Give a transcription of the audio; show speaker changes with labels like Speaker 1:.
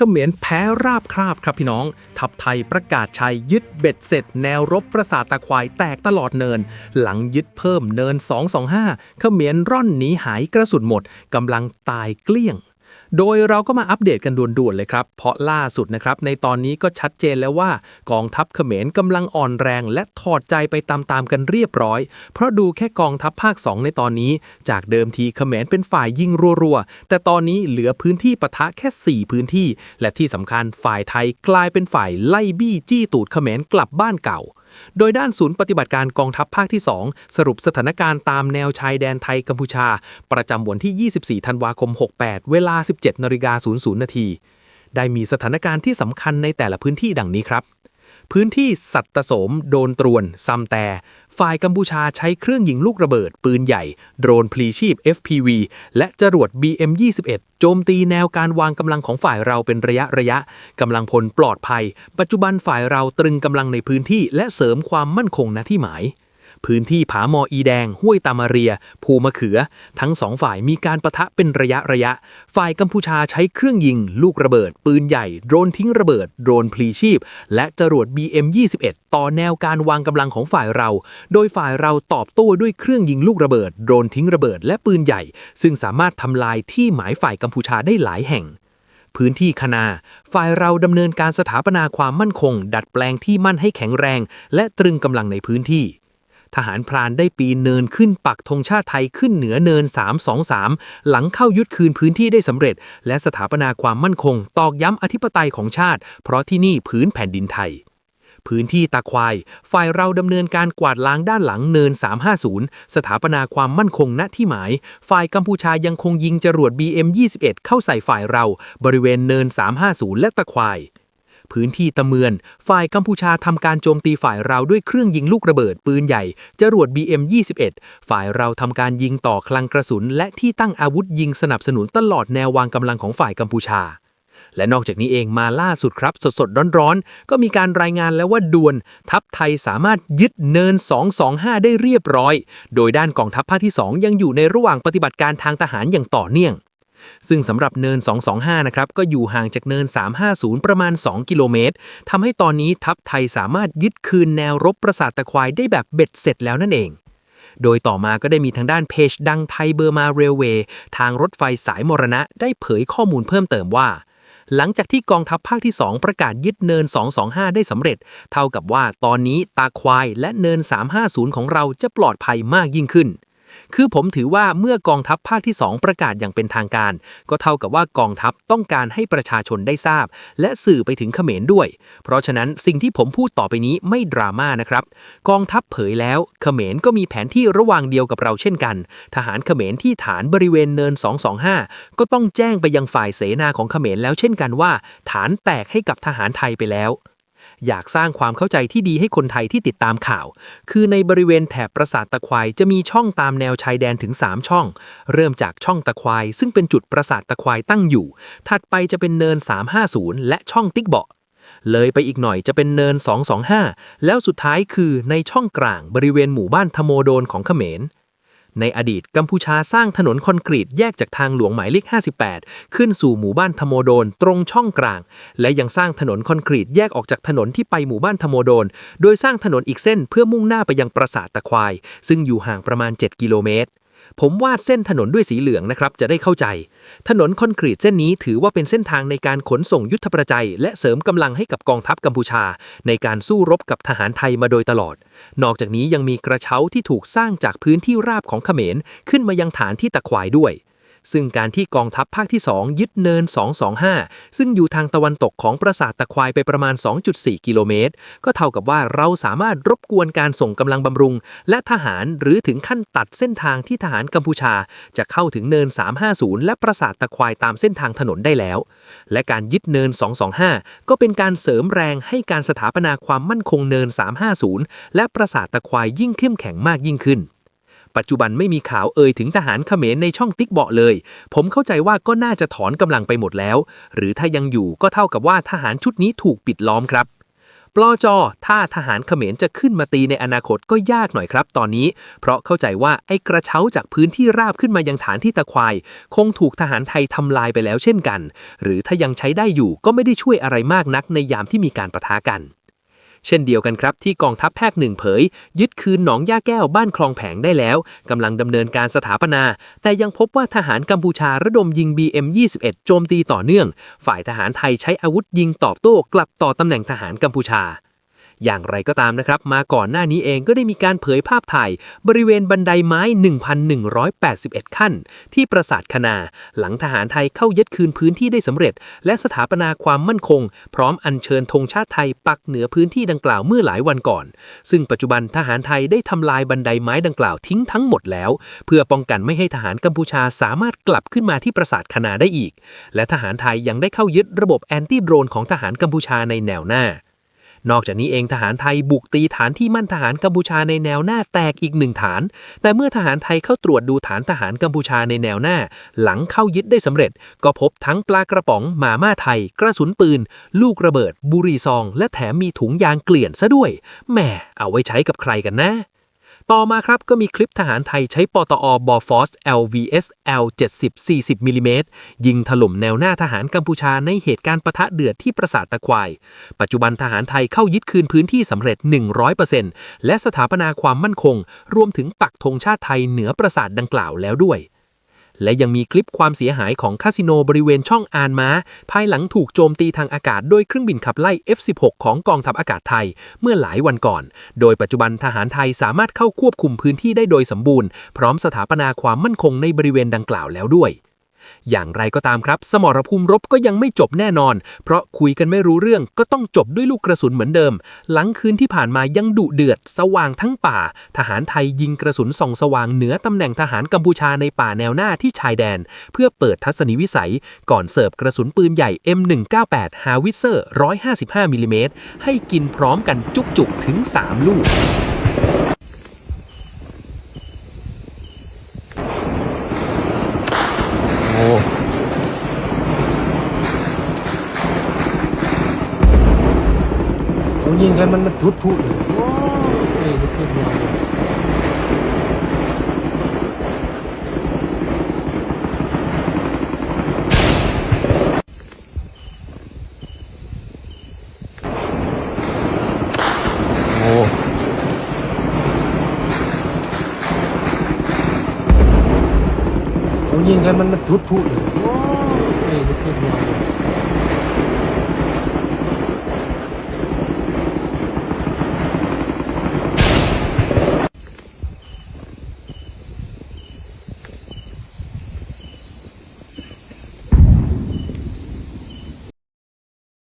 Speaker 1: เขมรแพ้ราบคราบครับพี่น้อง ทัพไทยประกาศชัยยึดเบ็ดเสร็จ แนวรบประสาทตะควายแตกตลอดเนิน หลังยึดเพิ่มเนิน 225เขมรร่อนหนีหายกระสุนหมดกำลังตายเกลี้ยง โดยเราก็มาอัปเดตกันด่วนๆเลยครับ เพราะล่าสุดนะครับ ในตอนนี้ก็ชัดเจนแล้วว่ากองทัพเขมรกำลังอ่อนแรง และถอดใจไปตามๆกันเรียบร้อย เพราะดูแค่กองทัพภาค 2 ในตอนนี้ จากเดิมทีเขมรเป็นฝ่ายยิงรัวๆ แต่ตอนนี้เหลือพื้นที่ปะทะแค่ 4 พื้นที่ และที่สำคัญฝ่ายไทยกลายเป็นฝ่ายไล่บี้จี้ตูดเขมรกลับบ้านเก่า โดยด้านศูนย์ปฏิบัติการกองทัพภาคที่ 2 สรุปสถานการณ์ตามแนวชายแดนไทยกัมพูชา ประจำวันที่ 24 ธันวาคม 68 เวลา 17นาฬิกา00นาทีได้มีสถานการณ์ที่สำคัญในแต่ละพื้นที่ดังนี้ครับ พื้นที่สัตตสม โดนตรวนซัมแต่ ฝ่ายกัมพูชาใช้เครื่องยิงลูกระเบิด ปืนใหญ่ โดรนพลีชีพ FPV และจรวด BM21 โจมตีแนวการวางกำลังของฝ่ายเราเป็นระยะระยะกำลังพลปลอดภัย ปัจจุบันฝ่ายเราตรึงกำลังในพื้นที่ และเสริมความมั่นคงณที่หมาย พื้นที่ผาหมออีแดง ห้วยตามาเรีย ภูมะเขือ ทั้งสองฝ่ายมีการประทะเป็นระยะระยะ ฝ่ายกัมพูชาใช้เครื่องยิง ลูกระเบิด ปืนใหญ่ โดรนทิ้งระเบิด โดรนพลีชีพ และจรวด BM21 ต่อแนวการวางกำลังของฝ่ายเรา โดยฝ่ายเราตอบโต้ด้วยเครื่องยิงลูกระเบิด โดรนทิ้งระเบิด และปืนใหญ่ ซึ่งสามารถทำลายที่หมายฝ่ายกัมพูชาได้หลายแห่งพื้นที่คณา ฝ่ายเราดำเนินการสถาปนาความมั่นคง ดัดแปลงที่มั่นให้แข็งแรง และตรึงกำลังในพื้นที่ ทหารพรานได้ปีนเนินขึ้นปักธงชาติไทยขึ้นเหนือเนิน 323 หลังเข้ายึดคืนพื้นที่ได้สำเร็จ และสถาปนาความมั่นคง ตอกย้ำอธิปไตยของชาติ เพราะที่นี่พื้นแผ่นดินไทยพื้นที่ตาควาย ฝ่ายเราดำเนินการกวาดล้างด้านหลังเนิน 350 สถาปนาความมั่นคงณที่หมาย ฝ่ายกัมพูชายังคงยิงจรวด BM21 เข้าใส่ฝ่ายเรา บริเวณเนิน 350 และตะควาย พื้นที่ตะเมือน ฝ่ายกัมพูชาทำการโจมตีฝ่ายเราด้วยเครื่องยิงลูกระเบิด ปืนใหญ่ จรวด BM21 ฝ่ายเราทำการยิงต่อคลังกระสุน และที่ตั้งอาวุธยิงสนับสนุนตลอดแนววางกำลังของฝ่ายกัมพูชา และนอกจากนี้เองมาล่าสุดครับ สดๆ ร้อนๆ ก็มีการรายงานแล้วว่าดวน ทัพไทยสามารถยึดเนิน 225 ได้เรียบร้อย โดยด้านกองทัพภาคที่ 2 ยังอยู่ในระหว่างปฏิบัติการทางทหารอย่างต่อเนื่อง ซึ่งสำหรับเนิน 225 นะครับ ก็อยู่ห่างจากเนิน 350 ประมาณ 2 กิโลเมตรทำให้ตอนนี้ทัพไทยสามารถยึดคืนแนวรบประสาทตะควายได้แบบเบ็ดเสร็จแล้วนั่นเอง โดยต่อมาก็ได้มีทางด้านเพจดังไทยเบอร์มาเรลเวย์ทางรถไฟสายมรณะได้เผยข้อมูลเพิ่มเติมว่าหลังจากที่กองทัพภาคที่ 2 ประกาศยึดเนิน 225 ได้สำเร็จ เท่ากับว่าตอนนี้ตาควายและเนิน 350 ของเราจะปลอดภัยมากยิ่งขึ้น คือผมถือว่าเมื่อกองทัพภาคที่ 2 ประกาศอย่างเป็นทางการ ก็เท่ากับว่ากองทัพต้องการให้ประชาชนได้ทราบ และสื่อไปถึงเขมรด้วย เพราะฉะนั้นสิ่งที่ผมพูดต่อไปนี้ไม่ดราม่านะครับ กองทัพเผยแล้วเขมรก็มีแผนที่ระหว่างเดียวกับเราเช่นกัน ทหารเขมรที่ฐานบริเวณเนิน 225 ก็ต้องแจ้งไปยังฝ่ายเสนาของเขมรแล้วเช่นกันว่า ฐานแตกให้กับทหารไทยไปแล้ว อยากสร้างความเข้าใจที่ดีให้คนไทยที่ติดตามข่าว คือในบริเวณแถบปราสาทตะควายจะมีช่องตามแนวชายแดนถึง 3 ช่อง เริ่มจากช่องตะควาย ซึ่งเป็นจุดปราสาทตะควายตั้งอยู่ ถัดไปจะเป็นเนิน 350 และช่องติ๊กเบาะเลยไปอีกหน่อยจะเป็นเนิน 225 แล้วสุดท้ายคือในช่องกลางบริเวณหมู่บ้านทโมโดนของเขมร ในอดีตกัมพูชาสร้างถนนคอนกรีตแยกจากทางหลวงหมายเลข 58 ขึ้นสู่หมู่บ้านธโมโดนตรงช่องกลาง และยังสร้างถนนคอนกรีตแยกออกจากถนนที่ไปหมู่บ้านธโมโดน โดยสร้างถนนอีกเส้นเพื่อมุ่งหน้าไปยังปราสาทตะควาย ซึ่งอยู่ห่างประมาณ 7 กิโลเมตร ผมวาดเส้นถนนด้วยสีเหลืองนะครับจะได้เข้าใจ ถนนคอนกรีตเส้นนี้ถือว่าเป็นเส้นทางในการขนส่งยุทธประจัย และเสริมกำลังให้กับกองทัพกัมพูชา ในการสู้รบกับทหารไทยมาโดยตลอด นอกจากนี้ยังมีกระเช้าที่ถูกสร้างจากพื้นที่ราบของเขมร ขึ้นมายังฐานที่ตะควายด้วย ซึ่งการที่กองทัพภาคที่ 2 ยึดเนิน 225 ซึ่งอยู่ทางตะวันตกของปราสาทตะควายไปประมาณ 2.4 กิโลเมตร ก็เท่ากับว่าเราสามารถรบกวนการส่งกำลังบำรุง และทหารหรือถึงขั้นตัดเส้นทางที่ทหารกัมพูชา จะเข้าถึงเนิน 350 และปราสาทตะควายตามเส้นทางถนนได้แล้ว และการยึดเนิน 225 ก็เป็นการเสริมแรงให้การสถาปนาความมั่นคงเนิน 350 และปราสาทตะควายยิ่งเข้มแข็งมากยิ่งขึ้น ปัจจุบันไม่มีข่าวเอ่ยถึงทหารเขมรในช่องติ๊กเบาะเลย ผมเข้าใจว่าก็น่าจะถอนกำลังไปหมดแล้ว หรือถ้ายังอยู่ก็เท่ากับว่าทหารชุดนี้ถูกปิดล้อมครับปลอจอถ้าทหารเขมรจะขึ้นมาตีในอนาคตก็ยากหน่อยครับตอนนี้ เพราะเข้าใจว่าไอ้กระเช้าจากพื้นที่ราบขึ้นมายังฐานที่ตะควาย คงถูกทหารไทยทำลายไปแล้วเช่นกัน หรือถ้ายังใช้ได้อยู่ก็ไม่ได้ช่วยอะไรมากนักในยามที่มีการประทะกัน เช่นเดียวกันครับที่กองทัพภาคหนึ่งเผย ยึดคืนหนองย่าแก้วบ้านคลองแผงได้แล้วกำลังดำเนินการสถาปนา แต่ยังพบว่าทหารกัมพูชาระดมยิง BM21 โจมตีต่อเนื่อง ฝ่ายทหารไทยใช้อาวุธยิงตอบโต้กลับต่อตำแหน่งทหารกัมพูชา อย่างไรก็ตามนะครับ มาก่อนหน้านี้เองก็ได้มีการเผยภาพถ่าย บริเวณบันไดไม้ 1,181 ขั้น ที่ปราสาทคณา หลังทหารไทยเข้ายึดคืนพื้นที่ได้สำเร็จ และสถาปนาความมั่นคง พร้อมอัญเชิญธงชาติไทยปักเหนือพื้นที่ดังกล่าวเมื่อหลายวันก่อน ซึ่งปัจจุบันทหารไทยได้ทำลายบันไดไม้ดังกล่าวทิ้งทั้งหมดแล้ว เพื่อป้องกันไม่ให้ทหารกัมพูชาสามารถกลับขึ้นมาที่ปราสาทคณาได้อีก และทหารไทยยังได้เข้ายึดระบบแอนตี้โดรนของทหารกัมพูชาในแนวหน้า นอกจากนี้เองทหารไทยบุกตีฐานที่มั่นทหารกัมพูชาในแนวหน้าแตกอีกหนึ่งฐาน แต่เมื่อทหารไทยเข้าตรวจดูฐานทหารกัมพูชาในแนวหน้า หลังเข้ายึดได้สำเร็จ ก็พบทั้งปลากระป๋องหมาม่าไทย กระสุนปืน ลูกระเบิด บุรีซอง และแถมมีถุงยางเกลื่อนซะด้วยแหมเอาไว้ใช้กับใครกันนะ ต่อมาครับก็มีคลิปทหารไทยใช้ปตอบอฟอส LVS L 70 40มิลลิเมตรยิงถล่มแนวหน้าทหารกัมพูชาในเหตุการณ์ปะทะเดือดที่ปราสาทตะควาย ปัจจุบันทหารไทยเข้ายึดคืนพื้นที่สำเร็จ 100%และสถาปนาความมั่นคง รวมถึงปักธงชาติไทยเหนือปราสาทดังกล่าวแล้วด้วย และยังมีคลิปความเสียหายของคาสิโนบริเวณช่องอานม้า ภายหลังถูกโจมตีทางอากาศโดยเครื่องบินขับไล่ F-16 ของกองทัพอากาศไทย เมื่อหลายวันก่อน โดยปัจจุบันทหารไทยสามารถเข้าควบคุมพื้นที่ได้โดยสมบูรณ์ พร้อมสถาปนาความมั่นคงในบริเวณดังกล่าวแล้วด้วย อย่างไรก็ตามครับ สมรภูมิรบก็ยังไม่จบแน่นอน เพราะคุยกันไม่รู้เรื่องก็ต้องจบด้วยลูกกระสุนเหมือนเดิม หลังคืนที่ผ่านมายังดุเดือด สว่างทั้งป่า ทหารไทยยิงกระสุนส่องสว่างเหนือตำแหน่งทหารกัมพูชาในป่าแนวหน้าที่ชายแดน เพื่อเปิดทัศนีวิสัย ก่อนเสิร์ฟกระสุนปืนใหญ่ M198 ฮาวิเซอร์ 155มิลลิเมตรให้กินพร้อมกันจุกๆถึง 3 ลูก
Speaker 2: โหยิงกันมันมันพุดพุดเลยโอ้ยพุดพุดเลยโอ้โหยิงกันมันมันพุดพุดเลย